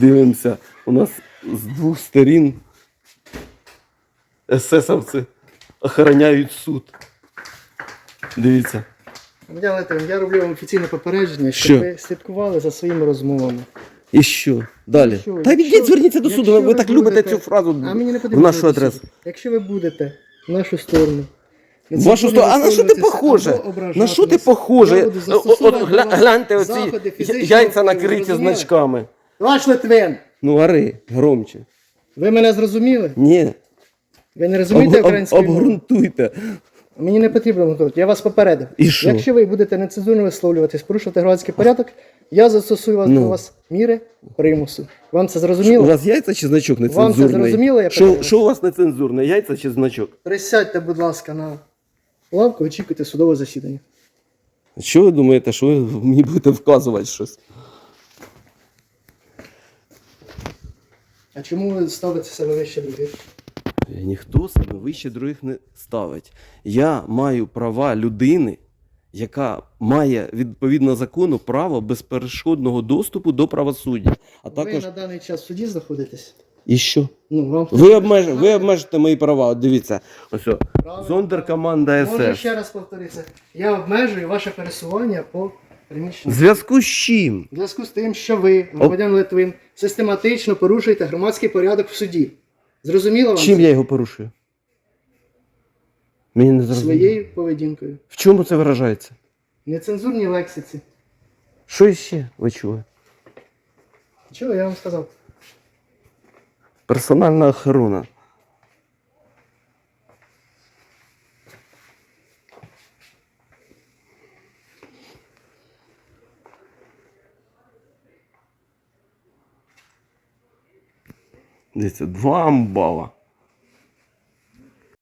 Дивимося. У нас з двох сторін есесовці охороняють суд. Дивіться. Я, роблю вам офіційне попередження, щоб Що? ви слідкували за своїми розмовами. І що? Далі. Що? Та Якщо- відійдіть, зверніться до суду. якщо Ви, ви так будете- любите цю фразу А мені не в потрібно. нашу адресу. Якщо ви будете в нашу сторону. В Вашу сторону. А на що ти похоже? На що ти похоже? О- От гля- гляньте оці яйця накриті значками. Ваш Литвин, Ну, ари, громче. ви мене зрозуміли? Ні. Ви не розумієте Об, об, обґрунтуйте. Мені не потрібно готувати, я вас попередив. І що? Якщо ви будете нецензурно висловлюватись, порушувати громадський порядок, я застосую вас Ну. до вас міри примусу. Вам це У зрозуміло? вас яйця чи значок Вам це нецензурний? зрозуміло, я що, що у вас нецензурне? Яйця чи значок? Присядьте, будь ласка, на лавку, очікуйте судове засідання. Що ви думаєте, що ви мені будете вказувати щось? А чому ви ставите себе вище других? Ніхто себе вище других не ставить. Я маю права людини, яка має відповідно закону право безперешкодного доступу до правосуддя. А Ви також на даний час в суді знаходитесь? і що? Ну, вам Ви, обмеж... ви обмежите мої права. От дивіться, ось о, Правильно. зондеркоманда Можу СС. ще раз повторитися. Я обмежую ваше пересування по приміщенню. В зв'язку з чим? В зв'язку з тим, що ви, громадян Литвин, систематично порушуєте громадський порядок в суді. Зрозуміло вам Чим це? я його порушую? Мені не зрозуміло. своєю поведінкою? В чому це виражається? Нецензурній лексиці. Що ще ви чули? Чого я вам сказав? Персональна охорона. Дивіться, два амбала.